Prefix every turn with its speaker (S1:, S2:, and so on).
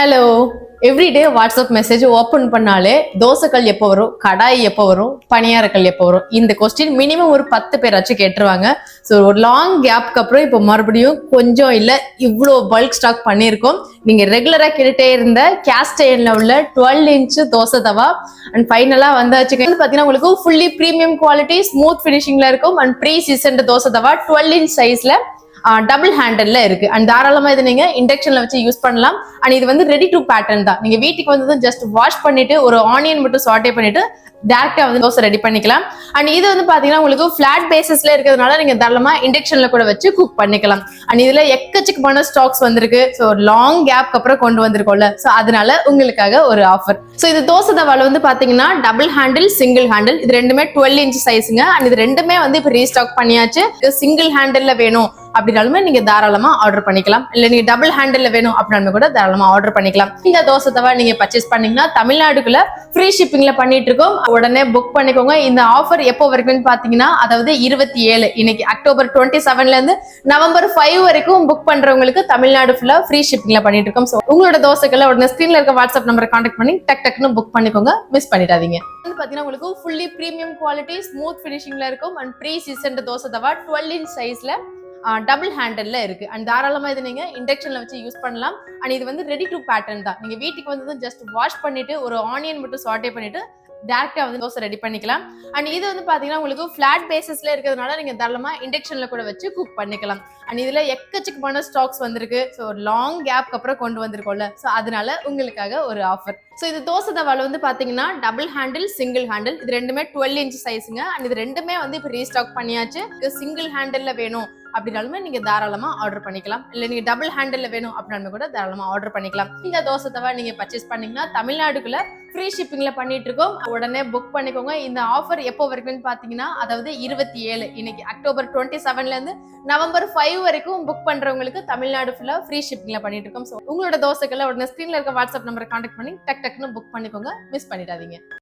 S1: Hello everyday WhatsApp message open பண்ணாலே தோசைக்கல் எப்போ வரும் கடாய் எப்போ வரும் பணியாரக்கல் எப்போ வரும்? இந்த கொஸ்டின் மினிமம் ஒரு பத்து பேராச்சும் கேட்டுருவாங்க. ஸோ ஒரு லாங் கேப்க்கு அப்புறம் இப்போ மறுபடியும் கொஞ்சம் இல்லை இவ்வளோ பல்க் ஸ்டாக் பண்ணியிருக்கோம். நீங்கள் ரெகுலராக கேட்டுட்டே இருந்த கேஸ்டைனில் உள்ள twelve inch dosa tawa. And ஃபைனலாக வந்தாச்சு. வந்து பார்த்தீங்கன்னா உங்களுக்கு ஃபுல்லி ப்ரீமியம் குவாலிட்டி ஸ்மூத் ஃபினிஷிங்கில் இருக்கும். And pre season dosa tawa twelve inch சைஸில் டபுள் ஹேண்டல்ல இருக்கு. அண்ட் தாராளமா இது நீங்க இண்டக்ஷன்ல வச்சு யூஸ் பண்ணலாம். அண்ட் இது வந்து ரெடி டு பேட்டர்ன் தான். நீங்க வீட்டுக்கு வந்து ஜஸ்ட் வாஷ் பண்ணிட்டு ஒரு ஆனியன் மட்டும் சாட்டே பண்ணிட்டு டேரக்டா வந்து தோசை ரெடி பண்ணிக்கலாம். அண்ட் இது வந்து பாத்தீங்கன்னா உங்களுக்கு ஃபிளாட் பேசிஸ்ல இருக்கிறதுனால நீங்க தாராளமா இண்டக்ஷன்ல கூட வச்சு குக் பண்ணிக்கலாம். அண்ட் இதுல எக்கச்சக்கமான ஸ்டாக்ஸ் வந்திருக்கு. ஸோ லாங் கேப்க்கு அப்புறம் கொண்டு வந்திருக்கோம்ல. ஸோ அதனால உங்களுக்காக ஒரு ஆஃபர் ஸோ இது தோசை தவால வந்து பாத்தீங்கன்னா டபுள் ஹேண்டில் சிங்கிள் ஹேண்டில் இது ரெண்டுமே டுவெல் இன்ச் சைஸுங்க அண்ட் இது ரெண்டுமே வந்து இப்போ ரீஸ்டாக் பண்ணியாச்சு. சிங்கிள் ஹேண்டில்ல வேணும். அப்படின்னாலுமே நீங்க தாராளமா ஆர்டர் பண்ணிக்கலாம். இல்ல நீங்க டபுள் ஹேண்டில் வேணும் அப்படின்னாலுமே கூட தாராளமா ஆர்டர் பண்ணிக்கலாம். இந்த தோசை தவா நீங்க பர்ச்சேஸ் பண்ணீங்கன்னா தமிழ்நாடுக்குள்ள ஃப்ரீ ஷிப்பிங்ல பண்ணிட்டு இருக்கோம் உடனே புக் பண்ணிக்கோங்க. இந்த ஆஃபர் எப்போ வரைக்கும்னு பாத்தீங்கன்னா அதாவது இருபத்தி ஏழு இன்னைக்கு அக்டோபர் டுவெண்ட்டி செவன்ல இருந்து நவம்பர் ஃபைவ் வரைக்கும் புக் பண்றவங்களுக்கு தமிழ்நாடு ஃபுல்லா ஃப்ரீ ஷிப்பிங்ல பண்ணிட்டு இருக்கோம் ஸோ உங்களோட தோசைகளை உடனே ஸ்கிரீன்ல இருக்க வாட்ஸ்அப் நம்பரை கான்டாக்ட் பண்ணி டக் டக்னு புக் பண்ணிக்கோங்க. மிஸ் பண்ணிடாதீங்க. வந்து பாத்தீங்கன்னா உங்களுக்கு ஃபுல்லி ப்ரீமியம் குவாலிட்டி ஸ்மூத் ஃபினிஷிங்ல இருக்கும். And pre season dosa tawa twelve inch சைஸ்ல டபுள் ஹேண்டலில் இருக்கு. அண்ட் தாராளமா இது நீங்கள் இண்டக்ஷனில் வச்சு யூஸ் பண்ணலாம். அண்ட் இது வந்து ரெடி டு பேட்டர்ன் தான். நீங்கள் வீட்டுக்கு வந்து ஜஸ்ட் வாஷ் பண்ணிட்டு ஒரு ஆனியன் மட்டும் சாட்டே பண்ணிட்டு டேரக்டா வந்து தோசை ரெடி பண்ணிக்கலாம். அண்ட் இது வந்து பாத்தீங்கன்னா உங்களுக்கு ஃப்ளாட் பேசிஸ்ல இருக்கிறதுனால நீங்க தாராளமாக இண்டக்ஷன்ல கூட வச்சு குக் பண்ணிக்கலாம். அண்ட் இதுல எக்கச்சக்கமான ஸ்டாக்ஸ் வந்திருக்கு. ஸோ லாங் கேப்க்கு அப்புறம் கொண்டு வந்திருக்கோம்ல. ஸோ அதனால உங்களுக்காக ஒரு ஆஃபர் ஸோ இது தோசை தவால் வந்து பாத்தீங்கன்னா டபுள் ஹேண்டில் சிங்கிள் ஹேண்டில் இது ரெண்டுமே டுவெல் இன்ச் சைஸுங்க அண்ட் இது ரெண்டுமே வந்து இப்போ ரீஸ்டாக் பண்ணியாச்சு. சிங்கிள் ஹேண்டில் வேணும் அப்படின்னாலுமே நீங்க தாராளமா ஆர்டர் பண்ணிக்கலாம். இல்ல நீங்க டபுள் ஹேண்டில் வேணும் அப்படின்னாலுமே கூட தாராளமா ஆர்டர் பண்ணிக்கலாம். இந்த தோசை தவா நீங்க பர்ச்சேஸ் பண்ணீங்கன்னா தமிழ்நாடுக்குள்ள ஃப்ரீ ஷிப்பிங்ல பண்ணிட்டு இருக்கோம் உடனே புக் பண்ணிக்கோங்க. இந்த ஆஃபர் எப்போ வரைக்கும்னு பாத்தீங்கன்னா அதாவது இருபத்தி ஏழு இன்னைக்கு அக்டோபர் டுவெண்ட்டி செவன்ல இருந்து நவம்பர் ஃபைவ் வரைக்கும் புக் பண்றவங்களுக்கு தமிழ்நாடு ஃபுல்லா ஃப்ரீ ஷிப்பிங்ல பண்ணிட்டு இருக்கோம் ஸோ உங்களோட தோசைகளை உடனே ஸ்கிரீன்ல இருக்க வாட்ஸ்அப் நம்பரை கான்டாக்ட் பண்ணி டக் டக்னு புக் பண்ணிக்கோங்க. மிஸ் பண்ணிடாதீங்க.